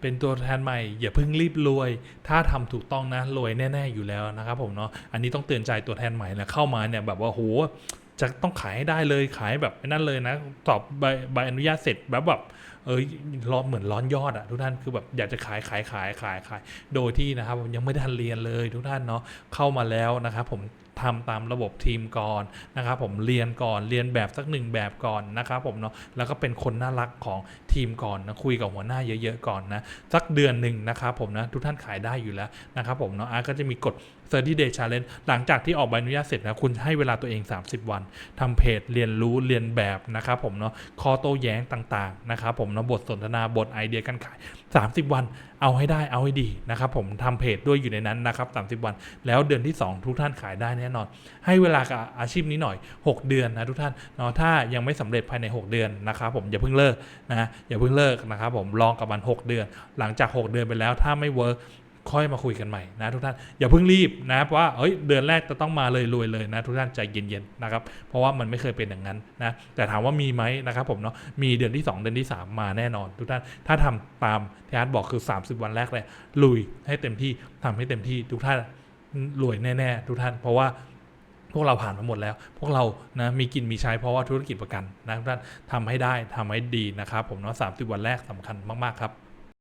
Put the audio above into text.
เป็นตัวแทนใหม่อย่าเพิ่งรีบรวย ถ้าทำถูกต้องนะรวยแน่ ๆ อยู่แล้วนะครับผมเนาะอันนี้ต้องเตือนใจตัวแทนใหม่นะเข้ามาเนี่ยแบบว่าโหจะต้องขายให้ได้เลยขายแบบนั่นเลยนะตอบใบใบอนุญาตเสร็จแบบแบบเอ้ยร้อนเหมือนร้อนยอดอะทุกท่านคือแบบอยากจะขายขายขายขายขาย โดยที่นะครับยังไม่ได้ทันเรียนเลยทุกท่านเนาะเข้ามาแล้วนะครับผม ทำตามระบบทีมก่อนนะครับผมเรียนก่อนเรียนแบบสักหนึ่งแบบก่อนนะครับผมเนาะแล้วก็เป็นคนน่ารักของทีมก่อนนะคุยกับหัวหน้าเยอะ ๆ ก่อนนะสักเดือนหนึ่งนะครับผมนะทุกท่านขายได้อยู่แล้วนะครับผมเนาะอาร์ก็จะมีกฎ30 day challenge หลังจากที่ออกใบอนุญาตเสร็จนะคุณให้เวลาตัวเอง 30 วันทำเพจเรียนรู้เรียนแบบนะครับผมเนาะข้อโต้แย้งต่างๆนะครับผมเนาะบทสนทนาบทไอเดียการขาย 30 วัน เอาให้ได้เอาให้ดีนะครับผมทำเพจด้วยอยู่ในนั้นนะครับ30 วัน แล้วเดือนที่ 2 ทุกท่านขายได้แน่นอน ให้เวลากับอาชีพนี้หน่อย 6 เดือนนะทุกท่านเนาะถ้ายังไม่สำเร็จภายใน 6 เดือนนะครับผมอย่าเพิ่งเลิกนะอย่าเพิ่งเลิกนะครับผมลองกับมัน 6 เดือน หลังจาก 6 เดือนไปแล้วถ้าไม่เวิร์กค่อยมาคุยกันใหม่นะทุกท่านอย่าเพิ่งรีบนะเพราะว่าเฮ้ยเดือนแรกจะต้องมาเลยรวยเลยนะทุกท่านใจเย็นๆนะครับเพราะว่ามันไม่เคยเป็นอย่างนั้นนะแต่ถามว่ามีไหมนะครับผมเนาะมีเดือนที่ 2 เดือนที่ 3 มาแน่นอน ทุกท่านถ้าทำตามที่อาร์ตบอกคือ 30 วันแรกเลยลุยให้เต็มที่ทำให้เต็มที่ทุกท่าน รวยแน่ๆทุกท่าน เพราะว่าพวกเราผ่านมาหมดแล้ว พวกเรานะมีกินมีใช้เพราะว่าธุรกิจประกันนะทุกท่านทำให้ได้ทำให้ดีนะครับผมเนาะสามสิบวันแรกสำคัญมากๆครับ